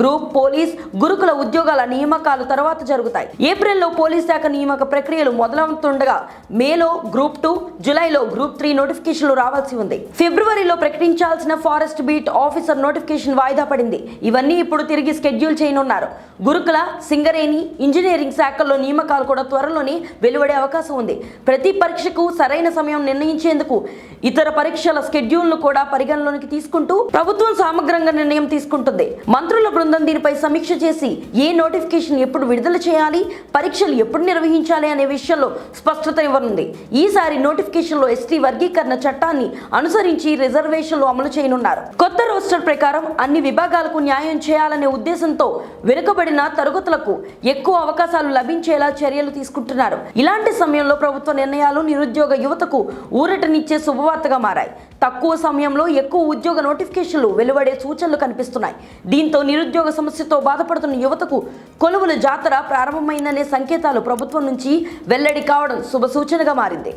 Group police గురుకుల ఉద్యోగాల నియామకాలు తర్వాత జరుగుతాయి. ఏప్రిల్లో పోలీస్ శాఖ నియామక ప్రక్రియలు మొదలవుతుండగా మేలో గ్రూప్ టూ జులైలో గ్రూప్ త్రీ నోటిఫికేషన్లు రావాల్సి ఉంది. ఫిబ్రవరిలో ప్రకటించాల్సిన ఫారెస్ట్ బీట్ ఆఫీసర్ నోటిఫికేషన్ వాయిదా పడింది. ఇవన్నీ ఇప్పుడు తిరిగి స్కెడ్యూల్ చేయనున్నారు. గురుకుల సింగరేణి ఇంజనీరింగ్ శాఖల్లో నియామకాలు కూడా త్వరలోనే వెలువడే అవకాశం ఉంది. ప్రతి పరీక్షకు సరైన సమయం నిర్ణయించేందుకు ఇతర పరీక్షల స్కెడ్యూల్ను కూడా పరిగణలోనికి తీసుకుంటూ ప్రభుత్వం సమగ్రంగా నిర్ణయం తీసుకుంటుంది. మంత్రుల బృందం దీనిపై సమీక్ష చేసి ఏ నోటిఫికేషన్ ఎప్పుడు విడుదల చేయాలి పరీక్షలు ఎప్పుడు నిర్వహించాలి అనే విషయంలో స్పష్టత ఇవ్వనుంది. ఈసారి నోటిఫికేషన్లో ఎస్టీ వర్గీకరణ చట్టాన్ని అనుసరించి రిజర్వేషన్లు అమలు చేయనున్నారు. కొత్త రోస్టర్ ప్రకారం అన్ని విభాగాలకు న్యాయం చేయాలనే ఉద్దేశంతో వెనుకబడిన తరగతులకు ఎక్కువ అవకాశాలు లభించేలా చర్యలు తీసుకుంటున్నారు. ఇలాంటి సమయంలో ప్రభుత్వ నిర్ణయాలు నిరుద్యోగ యువతకు ఊరటనిచ్చే శుభవార్తగా మారాయి. తక్కువ సమయంలో ఎక్కువ ఉద్యోగ నోటిఫికేషన్లు వెలువడే సూచనలు కనిపిస్తున్నాయి. దీంతో నిరుద్యోగ సమస్యతో బాధపడుతున్న యువతకు కొలువుల జాతర ప్రారంభమైందనే సంకేతాలు ప్రభుత్వం నుంచి వెల్లడి కావడం శుభ సూచనగా మారింది.